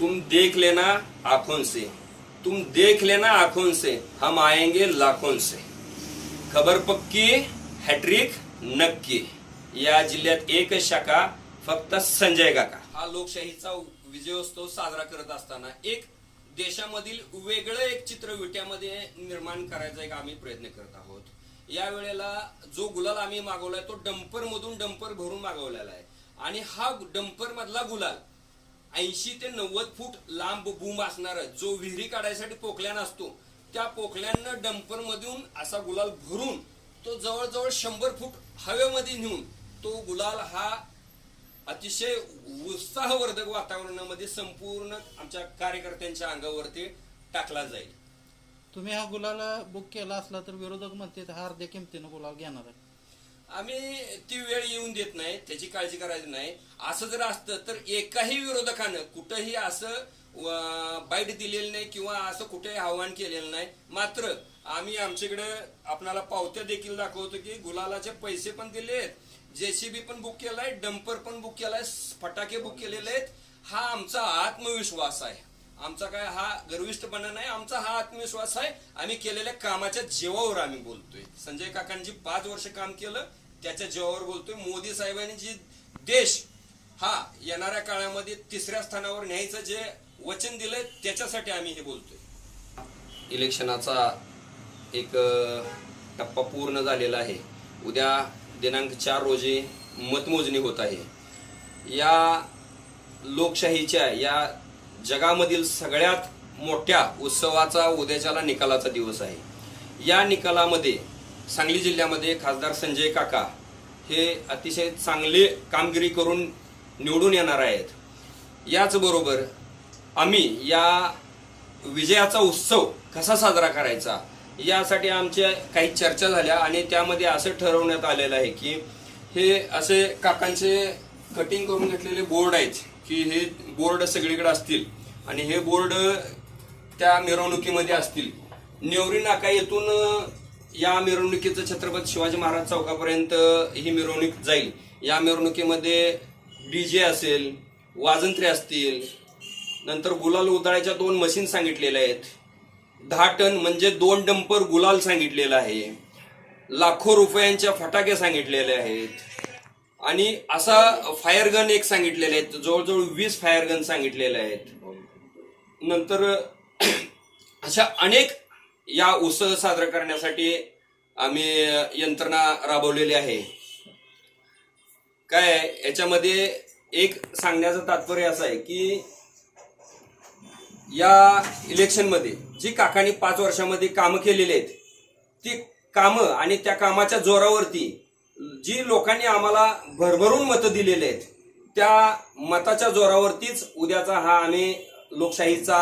तुम देख लेना आंखों से। तुम देख लेना आंखों से। हम आएंगे लाखों से। खबर पक्की हॅट्रिक नक्की। या जिल्ह्यात एकच शाखा फक्त संजय काका। हा लोकशाहीचा विजयोत्सव साजरा करत असताना एक देशामधील वेगळं एक चित्र विट्यामध्ये निर्माण करायचा एक आम्ही प्रयत्न करत आहोत. या वेळेला जो गुलाल आम्ही मागवलाय तो डंपर मधून डंपर भरून मागवलेला आहे. आणि हा डंपर मधला गुलाल ऐंशी ते नव्वद फूट लांब बूम असणारा जो विहिरी काढायसाठी पोकल्यान असतो त्या पोकल्यानं डंपर मधून असा गुलाल भरून तो जवळजवळ शंभर फूट हवेमध्ये नेऊन तो गुलाल हा अतिशय उत्साहवर्धक वातावरणामध्ये संपूर्ण आमच्या कार्यकर्त्यांच्या अंगावरती टाकला जाईल. तुम्ही हा गुलाल बुक केला असला तर विरोधक म्हणते हा अर्ध्या किमतीनं गुलाल घेणार आहे. आम्ही ती वेळ येऊन देत नाही त्याची काळजी करायची नाही. असं जर असतं तर एकाही विरोधकानं कुठंही असं बाईट दिलेलं नाही किंवा असं कुठेही आव्हान केलेलं नाही. मात्र आम्ही आमच्याकडे आपणाला पावत्या देखील दाखवतो की गुलालाचे पैसे पण दिलेत जेसीबी पण बुक केलाय डंपर पण बुक केलाय फटाके बुक केलेले आहेत. हा आमचा आत्मविश्वास आहे. आमचा काय हा गर्विष्ठपणा नाही आमचा हा आत्मविश्वास आहे आम्ही केलेल्या कामाच्या जेवावर आम्ही बोलतोय. संजय काकांनी पाच वर्ष काम केलं त्याच्या जेवावर बोलतोय. मोदी साहेबांनी जी देश हा येणाऱ्या काळामध्ये तिसऱ्या स्थानावर न्यायचं जे वचन दिलंय त्याच्यासाठी आम्ही हे बोलतोय. इलेक्शनाचा एक टप्पा पूर्ण झालेला आहे. उद्या दिनांक चार रोजी मतमोजणी होत आहे. या लोकशाहीच्या या जगामधील सगळ्यात मोठ्या उत्सवाचा उद्याच्याला निकालाचा दिवस आहे. या निकालामध्ये सांगली जिल्ह्यामध्ये खासदार संजय काका हे अतिशय चांगले कामगिरी करून निवडून येणार आहेत. याचबरोबर आम्ही या विजयाचा उत्सव कसा साजरा करायचा यासाठी आमच्या काही चर्चा झाल्या आणि त्यामध्ये असं ठरवण्यात आलेलं आहे की हे असे काकांचे कटिंग करून घेतलेले बोर्ड आहेत की हे बोर्ड सगळीकडे असतील आणि हे बोर्ड त्या मिरवणुकीमध्ये असतील. नेवरी नाका येथून या मिरवणुकीचं छत्रपती शिवाजी महाराज चौकापर्यंत ही मिरवणूक जाईल. या मिरवणुकीमध्ये डी जे असेल वाजंत्रे असतील नंतर गुलाल उधळायच्या दोन मशीन सांगितलेल्या आहेत. दहा टन म्हणजे दोन डंपर गुलाल सांगितलेला आहे. लाखो रुपयांच्या फटाके सांगितलेले आहेत. आणि असा फायर गन एक सांगितलेले आहेत. जवळजवळ वीस फायर गन सांगितलेले आहेत. नंतर अशा अनेक या उत्सव साजरा करण्यासाठी आम्ही यंत्रणा राबवलेली आहे. काय याच्यामध्ये एक सांगण्याचं तात्पर्य असं आहे की या इलेक्शनमध्ये जी काकांनी पाच वर्षामध्ये कामं केलेली आहेत ती कामं आणि त्या कामाच्या जोरावरती जी लोकांनी आम्हाला भरभरून मतं दिलेले आहेत त्या मताच्या जोरावरतीच उद्याचा हा आम्ही लोकशाहीचा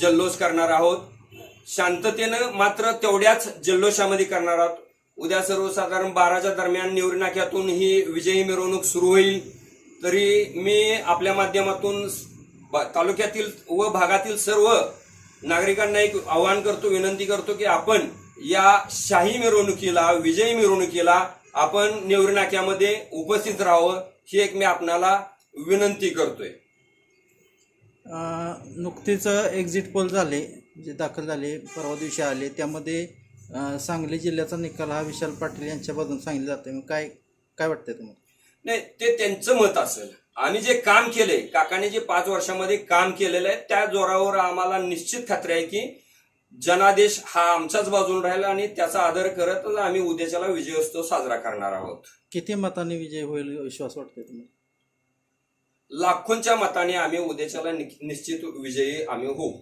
जल्लोष करणार आहोत. शांततेनं मात्र तेवढ्याच जल्लोषामध्ये करणार आहोत. उद्या सर्वसाधारण बाराच्या दरम्यान निवरी नाक्यातून ही विजयी मिरवणूक सुरू होईल. तरी मी आपल्या माध्यमातून तालुक्यातील व भागातील सर्व नागरिकांना एक आवाहन करतो विनंती करतो की आपण या शाही मिरवणुकीला विजयी मिरवणुकीला आपण नेवरी नाक्यामध्ये उपस्थित राहावं ही एक मी आपणाला विनंती करतोय. नुकतीच एक्झिट पोल झाले जे दाखल झाले परवा दिवशी आले त्यामध्ये सांगली जिल्ह्याचा निकाल हा विशाल पाटील यांच्या बाजून सांगितलं जाते मग काय काय वाटतंय तुम्हाला? नाही ते त्यांचं मत असेल. आम्ही जे काम केलंय काकाने जे पाच वर्षामध्ये काम केलेलं आहे त्या जोरावर आम्हाला निश्चित खात्री आहे की जनादेश हा आमच्याच बाजून राहील आणि त्याचा आदर करत आम्ही उद्याच्याला विजयोत्सव साजरा करणार आहोत. किती मतांनी विजय होईल विश्वास वाटतोय तुम्हाला? लाखोंच्या मताने आम्ही उद्याच्याला निश्चित विजयी आम्ही होऊ.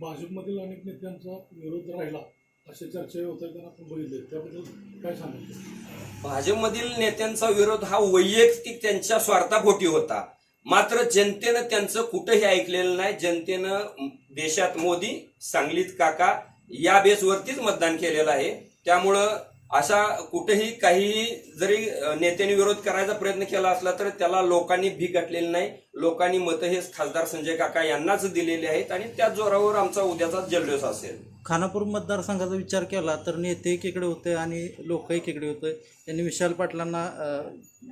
भाजपमधील अनेक नेत्यांचा विरोध राहिला अशा चर्चा होत आहेत आपण बघितले त्याबद्दल काय सांगायचं भाजपमधील नेत्यांचा विरोध हा वैयक्तिक त्यांच्या स्वार्थापोटी होता. मात्र जनतेनं त्यांचं कुठंही ऐकलेलं नाही. जनतेनं देशात मोदी सांगलीत काका या बेसवरतीच मतदान केलेलं आहे. त्यामुळं अशा कुठेही काही जरी नेत्यांनी विरोध करायचा प्रयत्न केला असला तर त्याला लोकांनी भी घातलेली नाही. लोकांनी मतं हे खासदार संजय काका यांनाच दिलेले आहेत आणि त्या जोरावर आमचा उद्याचा जल्लोष असेल. खानापूर मतदारसंघाचा विचार केला तर नेते एकीकडे होते आणि लोक एकीकडे होते. त्यांनी विशाल पाटलांना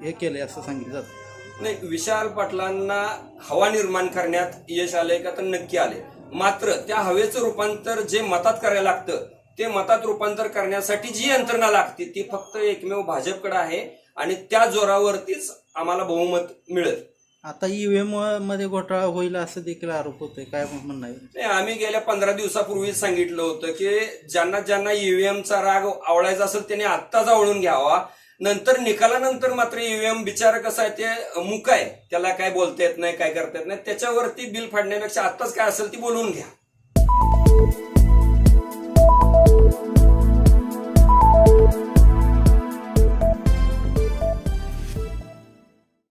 हे केले असं सांगितलं जातं. नाही विशाल पाटलांना हवा निर्माण करण्यात यश आलंय का तर नक्की आले मात्र त्या हवेचं रूपांतर जे मतात करायला लागतं ते मतात रूपांतर करण्यासाठी जी यंत्रणा लागते ती फक्त एकमेव भाजपकडे आहे आणि त्या जोरावरतीच आम्हाला बहुमत मिळेल. आता ईव्हीएममध्ये घोटाळा होईल असं देखील आरोप होतोय काय म्हणणं नाही, आम्ही गेल्या पंधरा दिवसापूर्वी सांगितलं होतं की ज्यांना ज्यांना ईव्हीएमचा राग आवडायचा असेल त्यांनी आत्ताच आवळून घ्यावा. नंतर निकालानंतर मात्र ईव्हीएम बिचार कसा आहे ते मुक आहे. त्याला काय बोलता येत नाही काय करता येत नाही. त्याच्यावरती बिल फाडण्यापेक्षा आत्ताच काय असेल ती बोलून घ्या.